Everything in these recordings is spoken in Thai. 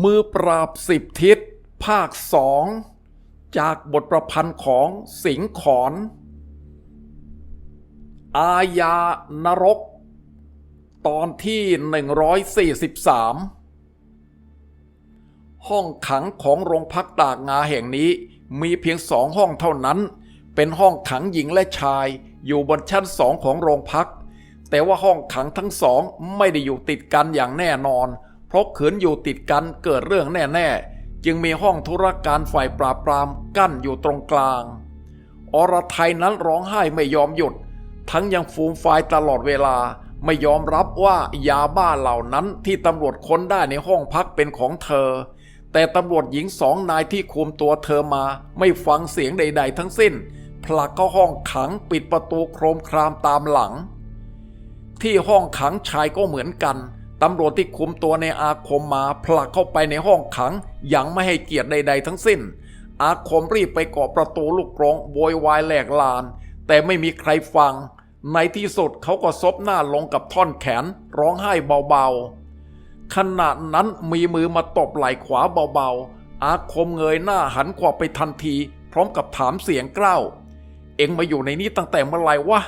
มือปราบสิบทิศ ภาคสองจากบทประพันธ์ของสิงห์ขอน อาญานรก ตอนที่ 143 ห้องขังของโรงพักตากงาแห่งนี้มีเพียงสองห้องเท่านั้น เป็นห้องขังหญิงและชายอยู่บนชั้นสองของโรงพัก แต่ว่าห้องขังทั้งสองไม่ได้อยู่ติดกันอย่างแน่นอน เพราะขืนอยู่ติดกันเกิดเรื่องแน่ ๆ จึงมีห้องธุรการฝ่ายปราบปรามกั้นอยู่ตรงกลาง อรไทยนั้นร้องไห้ไม่ยอมหยุด ทั้งยังฟูมฟายตลอดเวลาไม่ยอมรับว่ายาบ้าเหล่านั้นที่ตำรวจค้นได้ในห้องพักเป็นของเธอ แต่ตำรวจหญิงสองนายที่คุมตัวเธอมาไม่ฟังเสียงใด ๆ ทั้งสิ้น ผลักเข้าห้องขังปิดประตูโครมครามตามหลัง ที่ห้องขังชายก็เหมือนกัน ตำรวจที่คุมตัวในอาคมมาผลักเข้าไปในห้องขังยังไม่ให้เกียรติใด ๆ ทั้งสิ้น อาคมรีบไปเกาะประตูลูกกรงโวยวายแหลกลาน แต่ไม่มีใครฟัง ในที่สุดเขาก็ซบหน้าลงกับท่อนแขน ร้องไห้เบาๆขณะนั้นมีมือมาตบไหล่ขวาเบาๆ อาคมเงยหน้าหันขวาไปทันที พร้อมกับถามเสียงกล้าวเอ็งมาอยู่ในนี้ตั้งแต่เมื่อไหร่วะ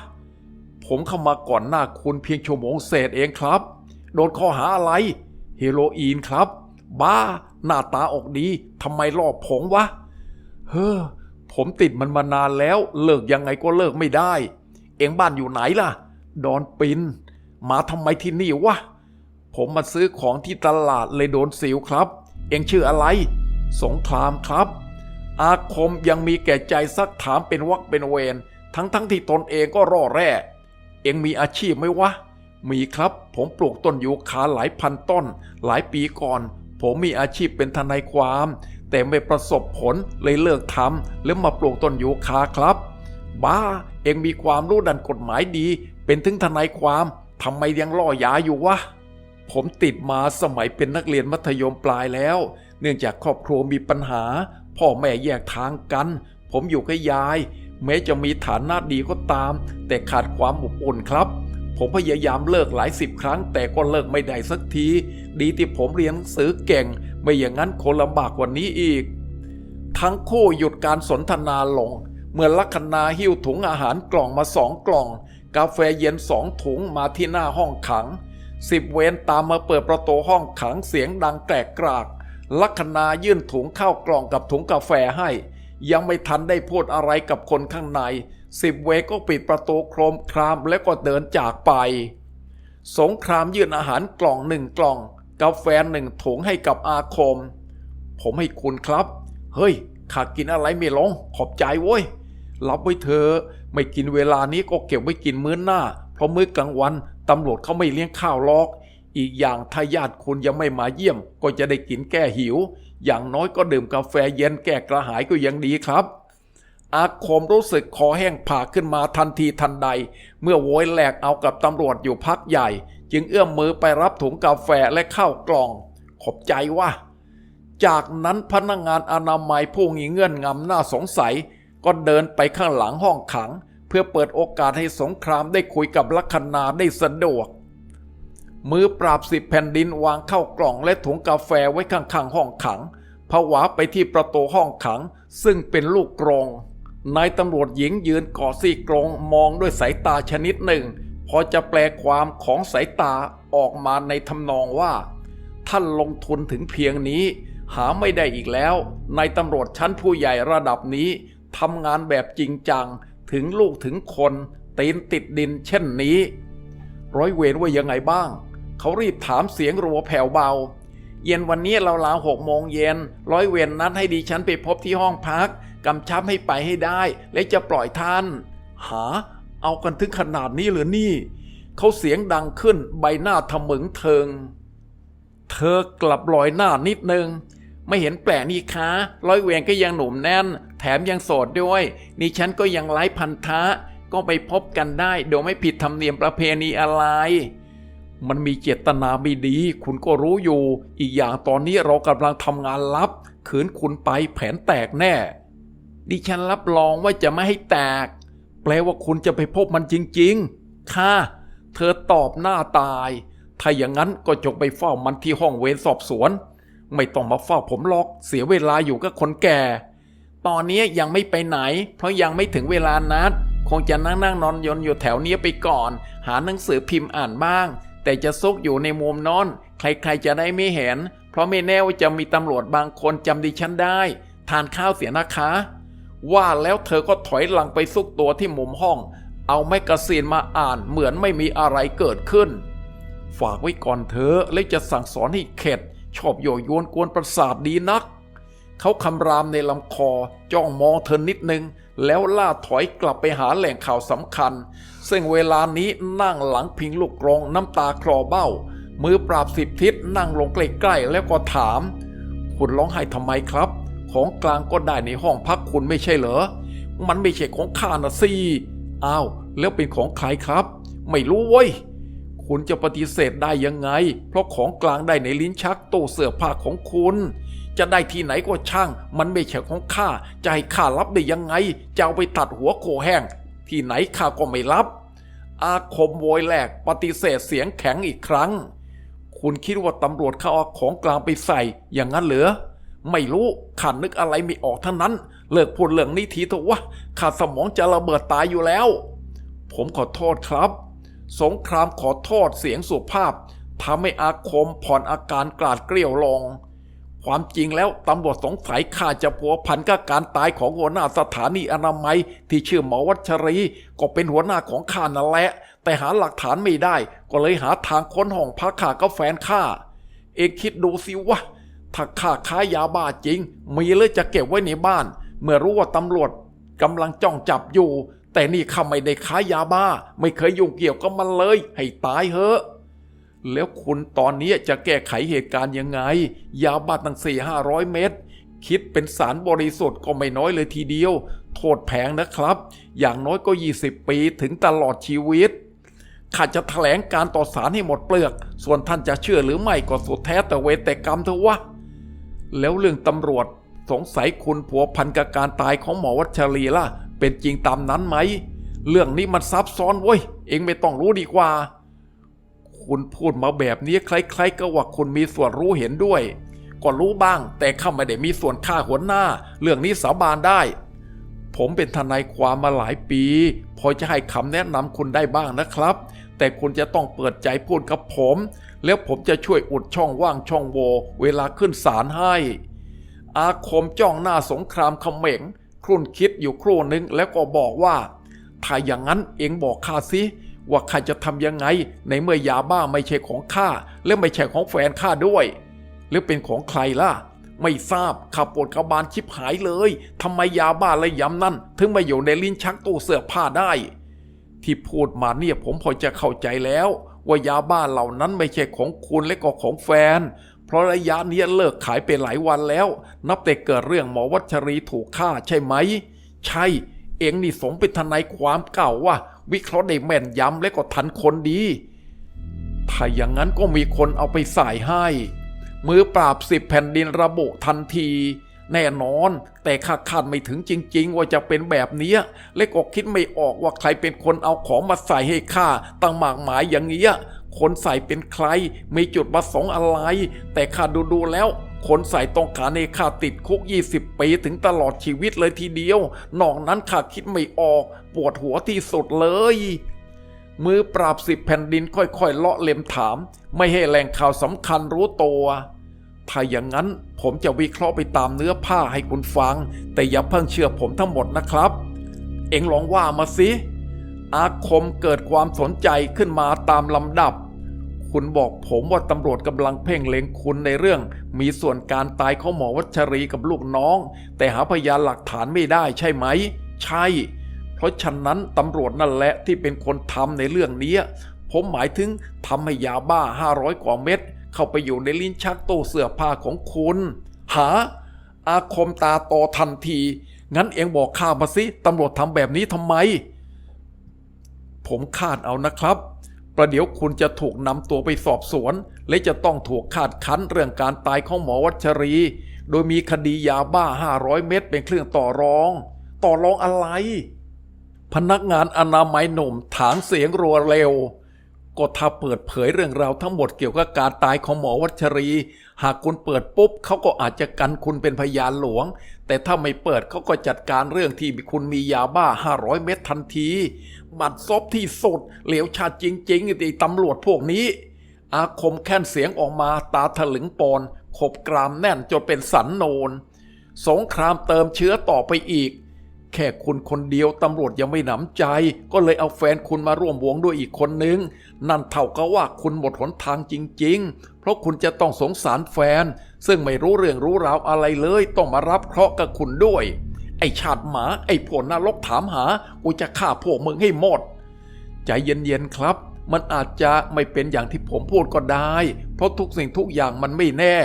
ผมเข้ามาก่อนหน้าคุณเพียงชั่วโมงเศษเองครับ โดนข้อหาอะไร เฮโรอีนครับ บ้า หน้าตาออกดีทำไมลอบผงวะ เฮ้อ ผมติดมันมานานแล้ว เลิกยังไงก็เลิกไม่ได้ เอ็งบ้านอยู่ไหนล่ะ ดอนปิน มาทำไมที่นี่วะ ผมมาซื้อของที่ตลาดเลยโดนสิวครับ เอ็งชื่ออะไร สงครามครับ อาคมยังมีแก่ใจซักถามเป็นวักเป็นเวรทั้งทั้งที่ตนเองก็ร่อแร่ เอ็งมีอาชีพไหมวะ มีครับ ผมปลูกต้นยูคาหลายพันต้น หลายปีก่อน ผมมีอาชีพเป็นทนายความ แต่ไม่ประสบผลเลยเลิกทำแล้วมาปลูกต้นยูคาครับ บ้า เอ็งมีความรู้ดันกฎหมายดี เป็นถึงทนายความทำไมยังล่อยาอยู่วะผมติดมาสมัยเป็นนักเรียนมัธยมปลายแล้ว เนื่องจากครอบครัวมีปัญหา พ่อแม่แยกทางกัน ผมอยู่กับยาย แม้จะมีฐานะดีก็ตาม แต่ขาดความอบอุ่นครับ ผมพยายามเลิกหลายสิบครั้ง แต่ก็เลิกไม่ได้สักที ดีที่ผมเรียนหนังสือเก่ง ไม่อย่างนั้นคงลำบากกว่านี้อีก ทั้งคู่หยุดการสนทนาลง เมื่อลัคนาหิ้วถุงอาหารกล่องมาสองกล่อง กาแฟเย็นสองถุงมาที่หน้าห้องขังสิบเวนตามมาเปิดประตูห้องขังเสียงดังแกรกกรากลัคนายื่นถุงข้าวกล่องกับถุงกาแฟให้ ยังไม่ทันได้พูดอะไรกับคนข้างใน สิบเวก็ปิดประตูโครมครามแล้วก็เดินจากไป สงครามยื่นอาหารกล่องหนึ่งกล่องกาแฟหนึ่งถุงให้กับอาคม ผมให้คุณครับ เฮ้ยข้ากินอะไรไม่ลง ขอบใจเว้ย รับไว้เถอไม่กินเวลานี้ก็เก็บไว้กินมื้อหน้า เพราะมื้อกลางวันตำรวจเขาไม่เลี้ยงข้าวหรอก อีกอย่างถ้าญาติคุณยังไม่มาเยี่ยม ก็จะได้กินแก้หิว อย่างน้อยก็ดื่มกาแฟเย็นแก้กระหายก็ยังดีครับ อาคมรู้สึกคอแห้งผากขึ้นมาทันทีทันใด เมื่อโวยแหลกเอากับตำรวจอยู่พักใหญ่ จึงเอื้อมมือไปรับถุงกาแฟและข้าวกล่อง ขอบใจว่า จากนั้นพนักงงานอนามัยผู้งีเงื่อนงำน่าสงสัย ก็เดินไปข้างหลังห้องขัง เพื่อเปิดโอกาสให้สงครามได้คุยกับลัคนาได้สะดวก มือปราบสิบแผ่นดินวางเข้ากล่องและถุงกาแฟไว้ข้างๆห้องขังผวาไปที่ประตูห้องขัง ซึ่งเป็นลูกกรง นายตำรวจหญิงยืนก่อซี่กรงมองด้วยสายตาชนิดหนึ่ง พอจะแปลความของสายตาออกมาในทำนองว่า ท่านลงทุนถึงเพียงนี้ หาไม่ได้อีกแล้วนายตำรวจชั้นผู้ใหญ่ระดับนี้ทำงานแบบจริงจัง ถึงลูกถึงคนตีนติดดินเช่นนี้ ร้อยเวรว่ายังไงบ้าง เขารีบถามเสียงรัวแผ่วเบา เย็นวันนี้เราลาหกโมงเย็นร้อยเวรนัดให้ดิฉันไปพบที่ห้องพัก กำชับให้ไปให้ได้ และจะปล่อยท่าน หา เอากันถึงขนาดนี้หรือนี่ เขาเสียงดังขึ้นใบหน้าทะมึงเทิง เธอกลับลอยหน้านิดนึง ไม่เห็นแปลกนี่คะร้อยเวรก็ยังหนุ่มแน่น แถมยังโสดด้วย นี่ฉันก็ยังไร้พันธะ ก็ไปพบกันได้ โดยไม่ผิดธรรมเนียมประเพณีอะไรมันมีเจตนาไม่ดี คุณก็รู้อยู่ อีกอย่างตอนนี้เรากำลังทำงานลับ ขืนคุณไปแผนแตกแน่ ดิฉันรับรองว่าจะไม่ให้แตก แปลว่าคุณจะไปพบมันจริงๆ ค่ะ เธอตอบหน้าตาย ถ้าอย่างนั้นก็จงไปเฝ้ามันที่ห้องเวรสอบสวน ไม่ต้องมาเฝ้าผมหรอก เสียเวลาอยู่กับคนแก่ ตอนนี้ยังไม่ไปไหน เพราะยังไม่ถึงเวลานัด คงจะนั่งนั่งนอนยนต์อยู่แถวเนี้ยไปก่อน หาหนังสือพิมพ์อ่านบ้าง แต่จะซุกอยู่ในมุมนอน ใครๆจะได้ไม่เห็น เพราะไม่แน่ว่าจะมีตำรวจบางคนจำดิฉันได้ ทานข้าวเสียนะคะ ว่าแล้วเธอก็ถอยหลังไปซุกตัวที่มุมห้อง เอาแมกกาซีนมาอ่านเหมือนไม่มีอะไรเกิดขึ้น ฝากไว้ก่อนเธอแล้วจะสั่งสอนให้เข็ด ชอบโยโยนกวนประสาทดีนัก เขาคำรามในลำคอจ้องมองเธอนิดนึง แล้วล่าถอยกลับไปหาแหล่งข่าวสำคัญ ซึ่งเวลานี้นั่งหลังพิงลูกกรงน้ำตาคลอเบ้า มือปราบสิบทิศนั่งลงใกล้ๆแล้วก็ถาม คุณร้องไห้ทำไมครับ ของกลางก็ได้ในห้องพักคุณไม่ใช่เหรอ มันไม่ใช่ของข้านะสิอ้าวแล้วเป็นของใครครับ ไม่รู้เว้ย คุณจะปฏิเสธได้ยังไง เพราะของกลางได้ในลิ้นชักตู้เสื้อผ้าของคุณ จะได้ที่ไหนก็ช่าง มันไม่ใช่ของข้าจะให้ข้ารับได้ยังไง จะเอาไปตัดหัวโคแห้ง ที่ไหนข้าก็ไม่รับ อาคมโวยแหลกปฏิเสธเสียงแข็งอีกครั้ง คุณคิดว่าตำรวจเขาเอาของกลางไปใส่อย่างนั้นเหรอ ไม่รู้ข้านึกอะไรไม่ออกทั้งนั้น เลิกพูดเรื่องนี้ทีเถอะวะข้าสมองจะระเบิดตายอยู่แล้ว ผมขอโทษครับ สงครามขอโทษเสียงสุภาพทำให้อาคมผ่อนอาการกราดเกลียวลง ความจริงแล้วตำรวจสงสัยข้าจะพัวพันกับการตายของหัวหน้าสถานีอนามัย ที่ชื่อหมอวัชรี ก็เป็นหัวหน้าของข้านั่นแหละ แต่หาหลักฐานไม่ได้ ก็เลยหาทางค้นห้องพักข้ากับแฟนข้า เอกคิดดูสิวะ ถ้าข้าค้ายาบ้าจริง มีเลยจะเก็บไว้ในบ้าน เมื่อรู้ว่าตำรวจกำลังจ้องจับอยู่ แต่นี่ข้าไม่ได้ค้ายาบ้า ไม่เคยยุ่งเกี่ยวกับมันเลย ให้ตายเหอะแล้วคุณตอนนี้จะแก้ไขเหตุการณ์ยังไง ยาบ้าตั้งสี่ห้าร้อยเม็ดคิดเป็นสารบริสุทธิ์ก็ไม่น้อยเลยทีเดียว โทษแพงนะครับ อย่างน้อยก็ 20 ปีถึงตลอดชีวิตข้าจะแถลงการต่อสารให้หมดเปลือก ส่วนท่านจะเชื่อหรือไม่ก็สุดแท้แต่เวแต่กรรมเถอะวะ แล้วเรื่องตำรวจสงสัยคุณผัวพันกับการตายของหมอวัชรีล่ะ เป็นจริงตามนั้นไหม เรื่องนี้มันซับซ้อนเว้ย เองไม่ต้องรู้ดีกว่า คุณพูดมาแบบนี้คล้ายๆกับว่าคุณมีส่วนรู้เห็นด้วย ก็รู้บ้าง แต่ข้าไม่ได้มีส่วนฆ่าหัวหน้า เรื่องนี้สาบานได้ ผมเป็นทนายความมาหลายปี พอจะให้คำแนะนำคุณได้บ้างนะครับ แต่คุณจะต้องเปิดใจพูดกับผม แล้วผมจะช่วยอุดช่องว่างช่องโหว่เวลาขึ้นศาลให้ อาคมจ้องหน้าสงครามเขม็งครุ่นคิดอยู่ครู่หนึ่งแล้วก็บอกว่า ถ้าอย่างนั้นเองบอกข้าสิว่าข้าจะทำยังไง ในเมื่อยาบ้าไม่ใช่ของข้าและไม่ใช่ของแฟนข้าด้วย หรือเป็นของใครล่ะ ไม่ทราบข้าปวดกระบาลชิบหายเลยทำไมยาบ้าและยำนั่น ถึงมาอยู่ในลิ้นชักตู้เสื้อผ้าได้ ที่พูดมาเนี่ยผมพอจะเข้าใจแล้ว ว่ายาบ้าเหล่านั้นไม่ใช่ของคุณและก็ของแฟน เพราะระยะนี้เลิกขายไปหลายวันแล้ว นับแต่เกิดเรื่องหมอวัชรีถูกฆ่าใช่ไหม ใช่ เองนี่สมเป็นทนายความเก่าว่า วิเคราะห์ได้แม่นยำและก็ทันคนดี ถ้าอย่างนั้นก็มีคนเอาไปใส่ให้ มือปราบสิบแผ่นดินระบุทันที แน่นอน แต่ข้าคาดไม่ถึงจริง ๆ ว่าจะเป็นแบบนี้ยและก็คิดไม่ออกว่าใครเป็นคนเอาของมาใส่ให้ข้าตั้งหมากหมายอย่างเงี้ยคนใส่เป็นใครมีจุดประสงค์อะไร แต่ข้าดูดูแล้วคนใส่ต้องการให้ข้าติดคุก 20 ปีถึงตลอดชีวิตเลยทีเดียวนอกนั้นข้าคิดไม่ออก ปวดหัวที่สุดเลยมือปราบสิบแผ่นดินค่อยๆเลาะเล็มถาม ไม่ให้แหล่งข่าวสำคัญรู้ตัว ถ้าอย่างนั้นผมจะวิเคราะห์ไปตามเนื้อผ้าให้คุณฟัง แต่อย่าเพิ่งเชื่อผมทั้งหมดนะครับ เอ็งลองว่ามาสิ อาคมเกิดความสนใจขึ้นมาตามลำดับ คุณบอกผมว่าตำรวจกำลังเพ่งเล็งคุณในเรื่อง มีส่วนการตายของหมอวัชรีกับลูกน้อง แต่หาพยานหลักฐานไม่ได้ใช่ไหม ใช่ เพราะฉะนั้นตำรวจนั่นแหละที่เป็นคนทำในเรื่องนี้ผมหมายถึงทำให้ยาบ้า 500 กว่าเม็ด เข้าไปอยู่ในลิ้นชักตู้เสื้อผ้าของคุณ หา อาคมตาโตทันที งั้นเองบอกข้ามาสิตำรวจทำแบบนี้ทำไม ผมคาดเอานะครับ ประเดี๋ยวคุณจะถูกนำตัวไปสอบสวน และจะต้องถูกคาดคั้นเรื่องการตายของหมอวัชรี โดยมีคดียาบ้า 500 เม็ดเป็นเครื่องต่อรอง ต่อรองอะไร พนักงานอนามัยหนุ่มถางเสียงรัวเร็ว ก็ถ้าเปิดเผยเรื่องราวทั้งหมดเกี่ยวกับการตายของหมอวัชรี หากคุณเปิดปุ๊บเขาก็อาจจะกันคุณเป็นพยานหลวง แต่ถ้าไม่เปิดเขาก็จัดการเรื่องที่คุณมียาบ้า 500 เม็ดทันที บัดซบที่สุด เหลวชาจริงๆไอ้ตำรวจพวกนี้ อาคมแค้นเสียงออกมาตาถลึงปอนขบกรามแน่นจนเป็นสันโนน สงครามเติมเชื้อต่อไปอีก แค่คุณคนเดียวตำรวจยังไม่หนำใจ ก็เลยเอาแฟนคุณมาร่วมวงด้วยอีกคนนึง นั่นเท่ากับว่าคุณหมดหนทางจริง ๆ เพราะคุณจะต้องสงสารแฟน ซึ่งไม่รู้เรื่องรู้ราวอะไรเลย ต้องมารับเคราะห์กับคุณด้วย ไอชาติหมา ไอผลนรกถามหากูจะฆ่าพวกมึงให้หมด ใจเย็นๆครับ มันอาจจะไม่เป็นอย่างที่ผมพูดก็ได้ เพราะทุกสิ่งทุกอย่างมันไม่แน่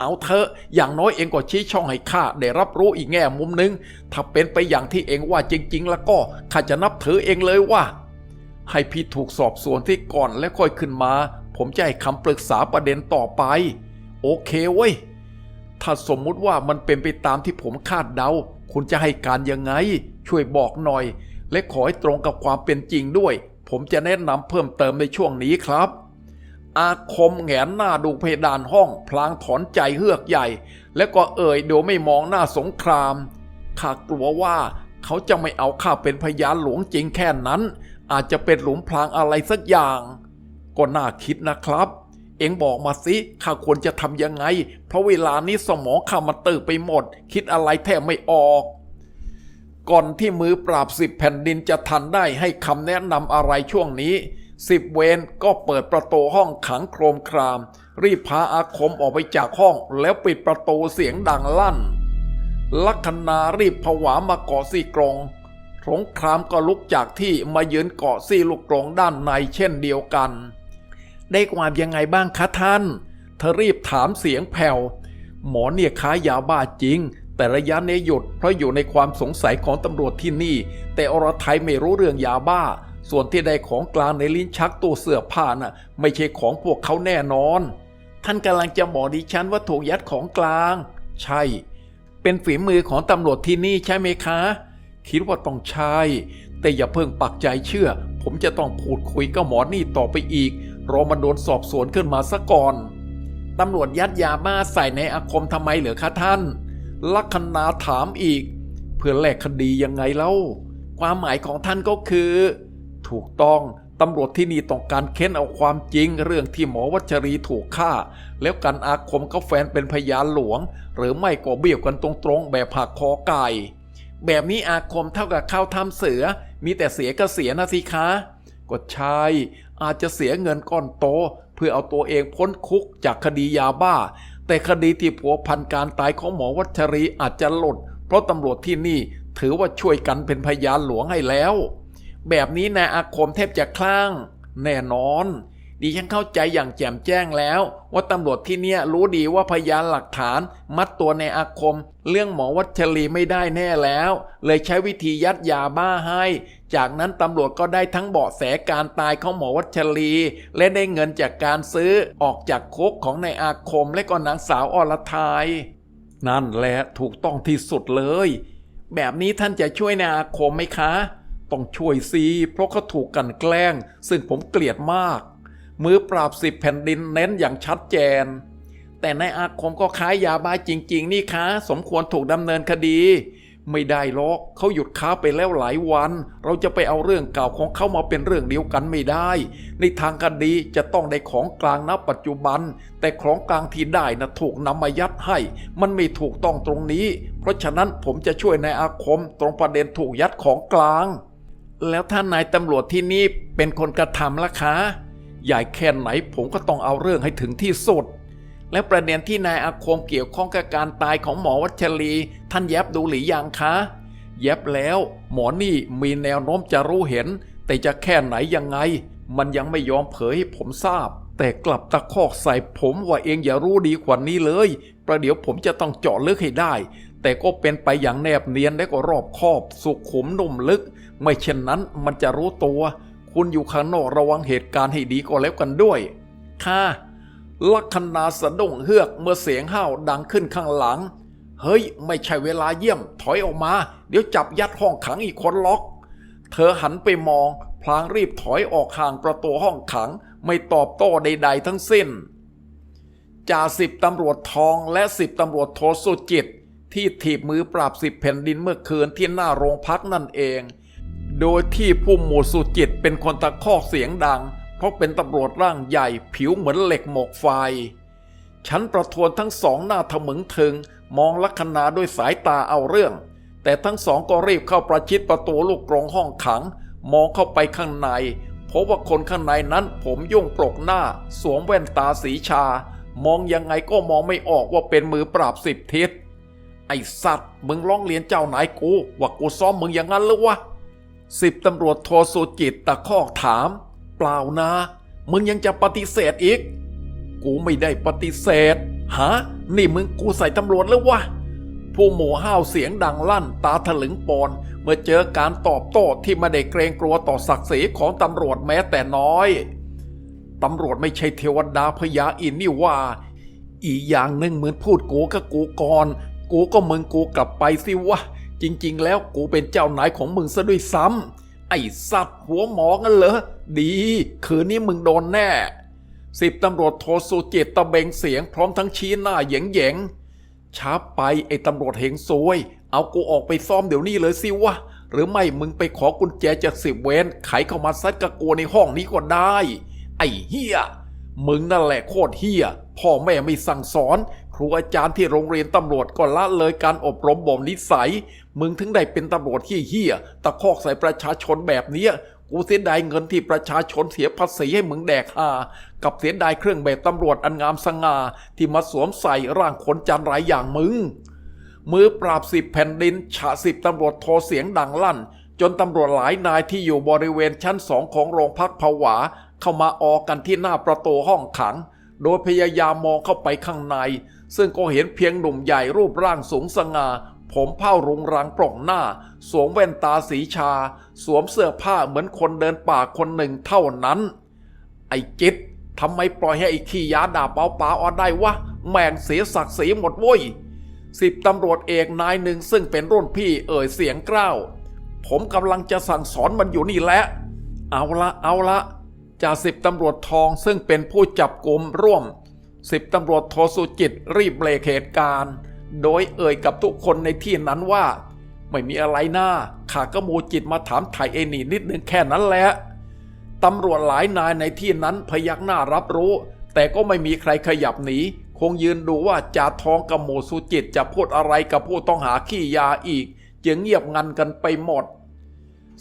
เอาเถอะอย่างน้อยเองก็ชี้ช่องให้ข้าได้รับรู้อีกแง่มุมหนึง ถ้าเป็นไปอย่างที่เองว่าจริง ๆ แล้วก็ข้าจะนับถือเองเลยว่า ให้พี่ถูกสอบสวนที่ก่อนแล้วค่อยขึ้นมา ผมจะให้คำปรึกษาประเด็นต่อไป โอเคเว้ย ถ้าสมมุติว่ามันเป็นไปตามที่ผมคาดเดา คุณจะให้การยังไง ช่วยบอกหน่อย และขอให้ตรงกับความเป็นจริงด้วย ผมจะแนะนำเพิ่มเติมในช่วงนี้ครับ อาคมแหงนหน้าดูเพดานห้อง พลางถอนใจเฮือกใหญ่ แล้วก็เอ่ยโดยไม่มองหน้าสงครามข้ากลัวว่าเขาจะไม่เอาข้าเป็นพยานหลวงจริงแค่นั้น อาจจะเป็นหลุมพรางอะไรสักอย่าง ก็น่าคิดนะครับ เอ็งบอกมาสิข้าควรจะทำยังไง เพราะเวลานี้สมองข้ามันตื่นไปหมด คิดอะไรแทบไม่ออกก่อนที่มือปราบสิบแผ่นดินจะทันได้ให้คำแนะนำอะไรช่วงนี้ สิบเวนก็เปิดประตูห้องขังโครมคราม รีบพาอาคมออกไปจากห้องแล้วปิดประตูเสียงดังลั่น ลัคนารีบผวามาเกาะซี่กรง สงครามก็ลุกจากที่มายืนเกาะซี่ลูกกรงด้านในเช่นเดียวกัน ได้ความยังไงบ้างคะท่าน เธอรีบถามเสียงแผ่ว หมอเนี่ยค้ายาบ้าจริงแต่ระยะนี้หยุดเพราะอยู่ในความสงสัยของตำรวจที่นี่ แต่อรไทยไม่รู้เรื่องยาบ้า ส่วนที่ได้ของกลางในลิ้นชักตู้เสื้อผ้าน่ะ ไม่ใช่ของพวกเขาแน่นอน ท่านกำลังจะบอกดิฉันว่าถูกยัดของกลาง ใช่ เป็นฝีมือของตำรวจที่นี่ใช่ไหมคะ คิดว่าต้องใช่ แต่อย่าเพิ่งปักใจเชื่อ ผมจะต้องพูดคุยกับหมอนี่ต่อไปอีก รอมาโดนสอบสวนขึ้นมาซะก่อนตำรวจยัดยาบ้าใส่ในอาคมทำไมเหรอคะท่าน ลักคนาถามอีก เพื่อแลกคดียังไงเล่า ความหมายของท่านก็คือ ถูกต้องตำรวจที่นี่ต้องการเค้นเอาความจริง เรื่องที่หมอวัชรีถูกฆ่า แล้วกันอาคมเขาแฟนเป็นพยานหลวง หรือไม่ก็เบี้ยวกันตรงๆ แบบหักคอไก่ แบบนี้อาคมเท่ากับเข้าทำเสือ มีแต่เสียก็เสียนะสิคะก็ใช่อาจจะเสียเงินก้อนโต เพื่อเอาตัวเองพ้นคุกจากคดียาบ้า แต่คดีที่ผัวพันการตายของหมอวัชรีอาจจะหลุด เพราะตำรวจที่นี่ถือว่าช่วยกันเป็นพยานหลวงให้แล้ว แบบนี้นายอาคมแทบจะคลั่ง แน่นอนดิฉันเข้าใจอย่างแจ่มแจ้งแล้ว ว่าตำรวจที่เนี่ยรู้ดีว่าพยานหลักฐาน มัดตัวในอาคม เรื่องหมอวัชรีไม่ได้แน่แล้ว เลยใช้วิธียัดยาบ้าให้ จากนั้นตำรวจก็ได้ทั้งเบาะแสการตายของหมอวัชรี และได้เงินจากการซื้อออกจากคุกของในายอาคมและก็นางสาวอรทาย นั่นแหละถูกต้องที่สุดเลย แบบนี้ท่านจะช่วยนายอาคมไหมคะ ต้องช่วยสิเพราะเขาถูกกันแกล้ง ซึ่งผมเกลียดมาก มือปราบสิบแผ่นดินเน้นอย่างชัดเจน แต่ในอาคมก็ค้ายยาบ้าจริง ๆ นี่คะ สมควรถูกดำเนินคดี ไม่ได้หรอกเขาหยุดค้าไปแล้วหลายวัน เราจะไปเอาเรื่องเก่าของเขามาเป็นเรื่องเดียวกันไม่ได้ ในทางคดีจะต้องได้ของกลางณปัจจุบัน แต่ของกลางที่ได้นะถูกนำมายัดให้ มันไม่ถูกต้องตรงนี้ เพราะฉะนั้นผมจะช่วยในอาคมตรงประเด็นถูกยัดของกลาง แล้วถ้านายตำรวจที่นี่เป็นคนกระทำล่ะคะ ใหญ่แค่ไหนผมก็ต้องเอาเรื่องให้ถึงที่สุด และประเด็นที่นายอาคมเกี่ยวข้องกับการตายของหมอวัชรี ท่านแยบดูหรือยังคะ แยบแล้วหมอนี่มีแนวโน้มจะรู้เห็น แต่จะแค่ไหนยังไง มันยังไม่ยอมเผยให้ผมทราบ แต่กลับตะคอกใส่ผมว่าเองอย่ารู้ดีกว่านี้เลย ประเดี๋ยวผมจะต้องเจาะลึกให้ได้แต่ก็เป็นไปอย่างแนบเนียนและก็รอบคอบ สุขุมนุ่มลึก ไม่เช่นนั้นมันจะรู้ตัว คุณอยู่ข้างนอกระวังเหตุการณ์ให้ดีก็แล้วกันด้วย ค่ะ ลัคนาสะดุ้งเฮือกเมื่อเสียงห้าวดังขึ้นข้างหลัง เฮ้ย ไม่ใช่เวลาเยี่ยม ถอยออกมา เดี๋ยวจับยัดห้องขังอีกคนล็อก เธอหันไปมอง พลางรีบถอยออกห่างประตูห้องขัง ไม่ตอบโต้ใด ๆ ทั้งสิ้นจ่าสิบตำรวจทองและสิบตำรวจโทสุจิต ที่ถีบมือปราบสิบแผ่นดินเมื่อคืนที่หน้าโรงพักนั่นเอง โดยที่ผู้หมู่สุจิตเป็นคนตะคอกเสียงดัง เพราะเป็นตำรวจร่างใหญ่ผิวเหมือนเหล็กหมกไฟ ฉันประทวนทั้งสองหน้าทะมึงถึง มองลักษณะด้วยสายตาเอาเรื่อง แต่ทั้งสองก็รีบเข้าประชิดประตูลูกกรงห้องขัง มองเข้าไปข้างในพบว่าคนข้างในนั้นผมยุ่งปลกหน้า สวมแว่นตาสีชา มองยังไงก็มองไม่ออกว่าเป็นมือปราบสิบทิศไอสัตว์มึงร้องเรียนเจ้านายกูว่ากูซ้อมมึงอย่างนั้นหรือวะ สิบตำรวจโทสุจิตตะคอกถาม เปล่านะ มึงยังจะปฏิเสธอีก กูไม่ได้ปฏิเสธ ฮะ นี่มึงกูใส่ตำรวจแล้ววะ ผู้หมู่ห้าวเสียงดังลั่น ตาถลึงปอนเมื่อเจอการตอบโต้ที่ไม่ได้เกรงกลัวต่อศักดิ์ศรีของตำรวจแม้แต่น้อย ตำรวจไม่ใช่เทวดาพญาอินนี่ว่า อีกอย่างหนึ่งเหมือนพูดกูกับกูก่อน กูก็มึงกูกลับไปสิวะ จริงๆ แล้วกูเป็นเจ้านายของมึงซะด้วยซ้ำไอ้สัตว์หัวหมอกันเหรอ ดี คืนนี้มึงโดนแน่สิบตำรวจโทสุจิตตะเบงเสียงพร้อมทั้งชี้หน้าเหยงเหยงๆช้าไปไอ้ตำรวจเหงซวย เอากูออกไปซ่อมเดี๋ยวนี้เลยสิวะ หรือไม่มึงไปขอกุญแจจากสิบเวนไขเข้ามาซัดกับกูในห้องนี้ก็ได้ ไอ้เฮียมึงนั่นแหละโคตรเฮียพ่อแม่ไม่สั่งสอน ครูอาจารย์ที่โรงเรียนตำรวจก็ละเลยการอบรมบ่มนิสัย มึงถึงได้เป็นตำรวจที่เฮี้ยตะคอกใส่ประชาชนแบบนี้กูเสียดายเงินที่ประชาชนเสียภาษีให้มึงแดกหา กับเสียดายเครื่องแบบตำรวจอันงามสง่าที่มาสวมใส่ร่างคนจันไรอย่างมึง มือปราบสิบแผ่นดินฉะสิบตำรวจโทรเสียงดังลั่น จนตำรวจหลายนายที่อยู่บริเวณชั้นสองของโรงพักผวา เข้ามาออกกันที่หน้าประตูห้องขัง โดยพยายามมองเข้าไปข้างใน ซึ่งก็เห็นเพียงหนุ่มใหญ่รูปร่างสูงสง่า ผมเผ้ารุงรังปร่องหน้า สวมแว่นตาสีชา สวมเสื้อผ้าเหมือนคนเดินป่าคนหนึ่งเท่านั้น ไอ้จิตทำไมปล่อยให้ไอ้ขี้ยาด่าเปล่าป่าๆเอาได้วะ แม่งเสียศักดิ์ศรีหมดเว้ยสิบตำรวจเอกนายหนึ่งซึ่งเป็นรุ่นพี่เอ่ยเสียงกล้าว ผมกำลังจะสั่งสอนมันอยู่นี่แหละ เอาละเอาละจ่าสิบตำรวจทองซึ่งเป็นผู้จับกลุ่มร่วมสิบตำรวจโทสุจิตรีบเบรกเหตุการณ์ โดยเอ่ยกับทุกคนในที่นั้นว่า ไม่มีอะไรหน้าข้าก็มูจิตมาถามไถ่เอนีนิดนึงแค่นั้นแหละตำรวจหลายนายในที่นั้นพยักหน้ารับรู้ แต่ก็ไม่มีใครขยับหนีคงยืนดูว่าจ่าทองกับหมูสุจิตจะพูดอะไรกับผู้ต้องหาขี้ยาอีก จึงเงียบงันกันไปหมด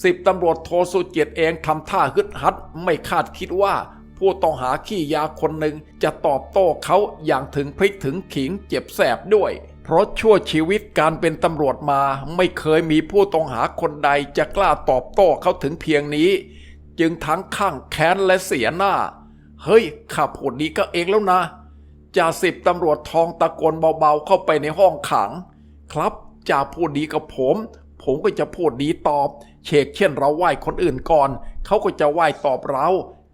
สิบตำรวจโทสุจิตเองทำท่าฮึดฮัด ไม่คาดคิดว่า ผู้ต้องหาขี้ยาคนหนึ่งจะตอบโต้เขาอย่างถึงพริกถึงขิงเจ็บแสบด้วย เพราะชั่วชีวิตการเป็นตำรวจมาไม่เคยมีผู้ต้องหาคนใดจะกล้าตอบโต้เขาถึงเพียงนี้ จึงทั้งข้างแค้นและเสียหน้า เฮ้ยข้าพูดดีก็เองแล้วนะจ่าสิบตำรวจทองตะโกนเบาๆเข้าไปในห้องขัง ครับจ่าพูดดีกับผม ผมก็จะพูดดีตอบ เชกเช่นเราไหว้คนอื่นก่อน เขาก็จะไหว้ตอบเรา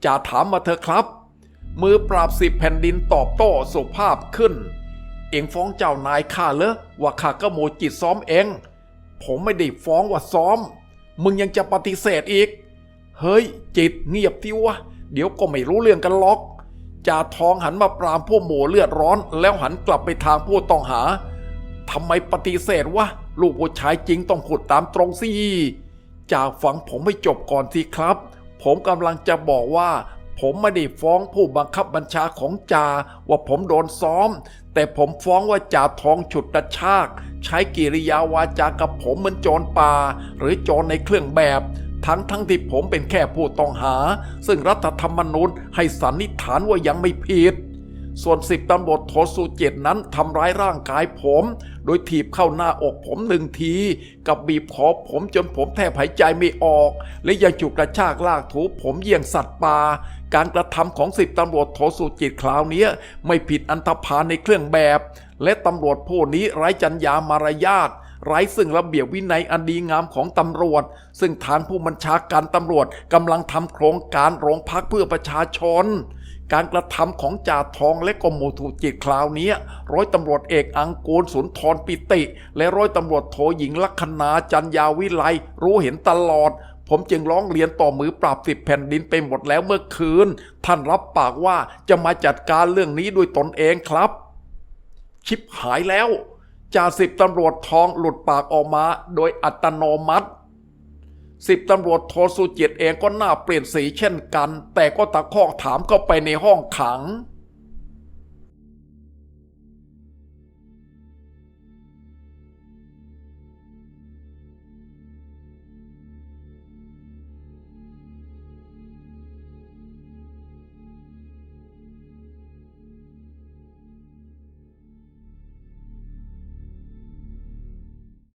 จ่าถามมาเถอะครับ มือปราบสิบแผ่นดินตอบโต้สุภาพขึ้น เองฟ้องเจ้านายข้าเหรอว่าข้าก็โมจิตซ้อมเอง ผมไม่ได้ฟ้องว่าซ้อม มึงยังจะปฏิเสธอีก เฮ้ย จิตเงียบที่วะ เดี๋ยวก็ไม่รู้เรื่องกันหรอกจ่าทองหันมาปรามผู้หมู่เลือดร้อน แล้วหันกลับไปทางผู้ต้องหาทำไมปฏิเสธวะลูกผู้ชายจริงต้องพูดตามตรงสิจ่าฟังผมไม่จบก่อนสิครับ ผมกำลังจะบอกว่า ผมไม่ได้ฟ้องผู้บังคับบัญชาของจ่าว่าผมโดนซ้อม แต่ผมฟ้องว่าจ่าทองฉุดกระชาก ใช้กิริยาวาจากับผมเหมือนโจรป่า หรือโจรในเครื่องแบบทั้งทั้งที่ผมเป็นแค่ผู้ต้องหา ซึ่งรัฐธรรมนูญให้สันนิษฐานว่ายังไม่ผิด ส่วนสิบตำรวจโทสุเจตนั้นทำร้ายร่างกายผม โดยถีบเข้าหน้าอกผมหนึ่งที กับบีบคอผมจนผมแทบหายใจไม่ออก และยังจุกกระชากลากถูผมเยี่ยงสัตว์ป่าการกระทำของสิบตำรวจโทสุจิตคราวนี้ไม่ผิดอันธพาลในเครื่องแบบ และตำรวจผู้นี้ไร้จรรยามารยาทไร้ซึ่งระเบียบวินัยอันดีงามของตำรวจ ซึ่งทางผู้บัญชาการตำรวจกำลังทำโครงการโรงพักเพื่อประชาชน การกระทำของจ่าทองและกรมมูทูจิตคราวนี้ ร้อยตำรวจเอกอังกูลสุนทรปิติ และร้อยตำรวจโทหญิงลัคนาจันยาวิไลรู้เห็นตลอดผผมจึงร้องเรียนต่อมือปราบสิบแผ่นดินไปหมดแล้วเมื่อคืน ท่านรับปากว่าจะมาจัดการเรื่องนี้ด้วยตนเองครับ ชิบหายแล้วจ่าสิบตำรวจทองหลุดปากออกมาโดยอัตโนมัติ สิบตำรวจโทสุจิตเองก็หน้าเปลี่ยนสีเช่นกัน แต่ก็ตะคอกถามเข้าไปในห้องขัง